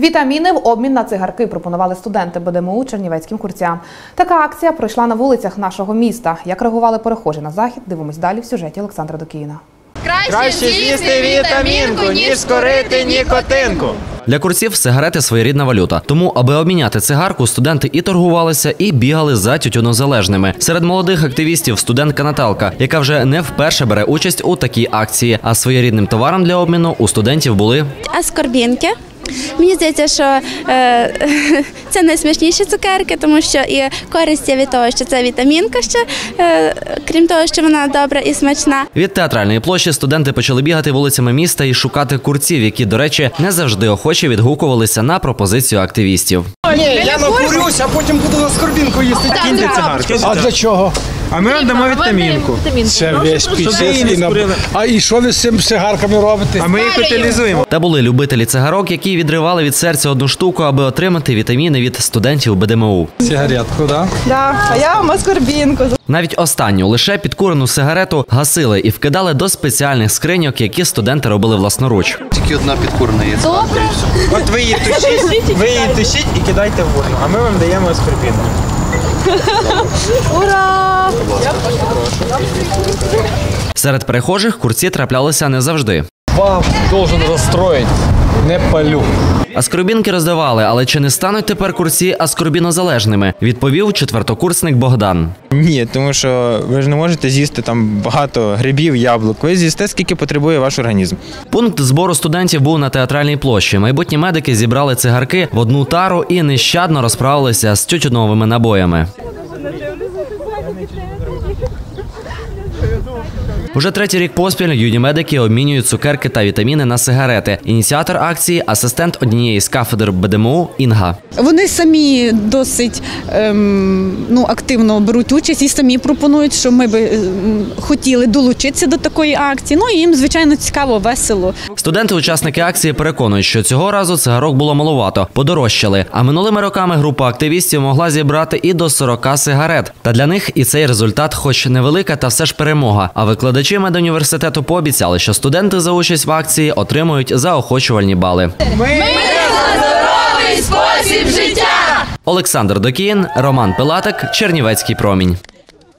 Вітаміни в обмін на цигарки пропонували студенти БДМУ чернівецьким курцям. Така акція пройшла на вулицях нашого міста. Як реагували перехожі на захід, дивимось далі в сюжеті Олександра Докіїна. Краще з'їсти вітамінку, ніж скорити нікотинку. Для курців сигарети своєрідна валюта. Тому, аби обміняти цигарку, студенти і торгувалися, і бігали за тютюнозалежними. Серед молодих активістів студентка Наталка, яка вже не вперше бере участь у такій акції. А своєрідним товаром для обміну у студентів були аскорбінки. Мені здається, що е, це найсмачніші цукерки, тому що і користь є від того, що це вітамінка ще, е, крім того, що вона добра і смачна. від театральної площі. Студенти почали бігати вулицями міста і шукати курців, які, до речі, не завжди охоче відгукувалися на пропозицію активістів. Ні, я накурюсь, а потім буду на скорбінку їсти. Цигарки. А для чого? А ми вам дамо вітамінку. Це весь і на- А і що ви з цим сигарками робите? А ми їх утилізуємо. Та були любителі цигарок, які відривали від серця одну штуку, аби отримати вітаміни від студентів БДМУ. Сигаретку, да? Да, а я вам аскорбінку. Навіть останню лише підкурену сигарету гасили і вкидали до спеціальних скриньок, які студенти робили власноруч. Тільки одна підкурна є. От ви її тушіть, ви її тушіть і кидайте в воду, а ми вам даємо аскорбінку. Ура! Серед перехожих курці траплялися не завжди. Вам должен розстроїть. Не палю. Аскорбінки роздавали, але чи не стануть тепер курці аскорбінозалежними? Відповів четвертокурсник Богдан. Ні, тому що ви ж не можете з'їсти там багато грибів, яблук. Ви з'їсте, скільки потребує ваш організм. Пункт збору студентів був на театральній площі. Майбутні медики зібрали цигарки в одну тару і нещадно розправилися з тютюновими набоями. Уже третій рік поспіль юні медики обмінюють цукерки та вітаміни на сигарети. Ініціатор акції асистент однієї з кафедр БДМУ Інга. Вони самі досить ем, ну, активно беруть участь і самі пропонують, що ми би ем, хотіли долучитися до такої акції. Ну і їм, звичайно, цікаво, весело. Студенти-учасники акції переконують, що цього разу цигарок було маловато, подорожчали. А минулими роками група активістів могла зібрати і до 40 сигарет. Та для них і цей результат, хоч невелика, та все ж перемога. А викладачі медуніверситету пообіцяли, що студенти за участь в акції отримують заохочувальні бали. Олександр Докіїн, Роман Пилатик, Чернівецький промінь.